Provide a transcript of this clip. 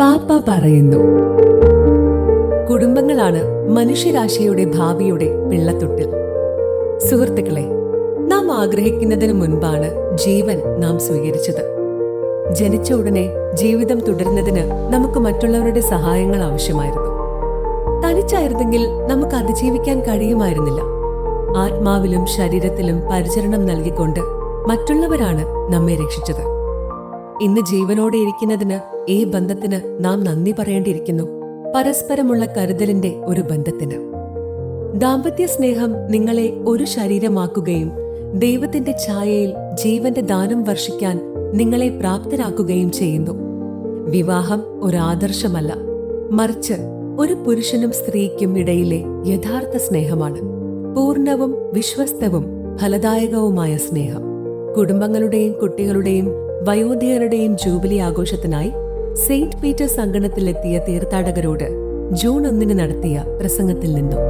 പാപ്പ പറയുന്നു. കുടുംബങ്ങളാണ് മനുഷ്യരാശിയുടെ ഭാവിയുടെ പിള്ളത്തൊട്ടിൽ. സുഹൃത്തുക്കളെ നാം ആഗ്രഹിക്കുന്നതിന് മുൻപാണ് ജീവൻ നാം സ്വീകരിച്ചത്. ജനിച്ച ഉടനെ ജീവിതം തുടരുന്നതിന് നമുക്ക് മറ്റുള്ളവരുടെ സഹായങ്ങൾ ആവശ്യമായിരുന്നു. തനിച്ചായിരുന്നെങ്കിൽ നമുക്ക് അതിജീവിക്കാൻ കഴിയുമായിരുന്നില്ല. ആത്മാവിലും ശരീരത്തിലും പരിചരണം നൽകിക്കൊണ്ട് മറ്റുള്ളവരാണ് നമ്മെ രക്ഷിച്ചത്. ഇന്ന് ജീവനോടെ ഇരിക്കുന്നതിന് ഈ ബന്ധത്തിന് നാം നന്ദി പറയേണ്ടിയിരിക്കുന്നു. പരസ്പരമുള്ള കരുതലിന്റെ ഒരു ബന്ധത്തിന്. ദാമ്പത്യ സ്നേഹം നിങ്ങളെ ഒരു ശരീരമാക്കുകയും ദൈവത്തിന്റെ ഛായയിൽ ജീവന്റെ ദാനം വർഷിക്കാൻ നിങ്ങളെ പ്രാപ്തരാക്കുകയും ചെയ്യുന്നു. വിവാഹം ഒരു ആദർശമല്ല. മറിച്ച് ഒരു പുരുഷനും സ്ത്രീക്കും ഇടയിലെ യഥാർത്ഥ സ്നേഹമാണ്. പൂർണവും വിശ്വസ്തവും ഫലദായകവുമായ സ്നേഹം. കുടുംബങ്ങളുടെയും കുട്ടികളുടെയും വയോധികരുടെയും ജൂബിലി ആഘോഷത്തിനായി സെയിന്റ് പീറ്റേഴ്സ് അങ്കണത്തിലെത്തിയ തീർത്ഥാടകരോട് ജൂൺ ഒന്നിന് നടത്തിയ പ്രസംഗത്തിൽ നിന്നും.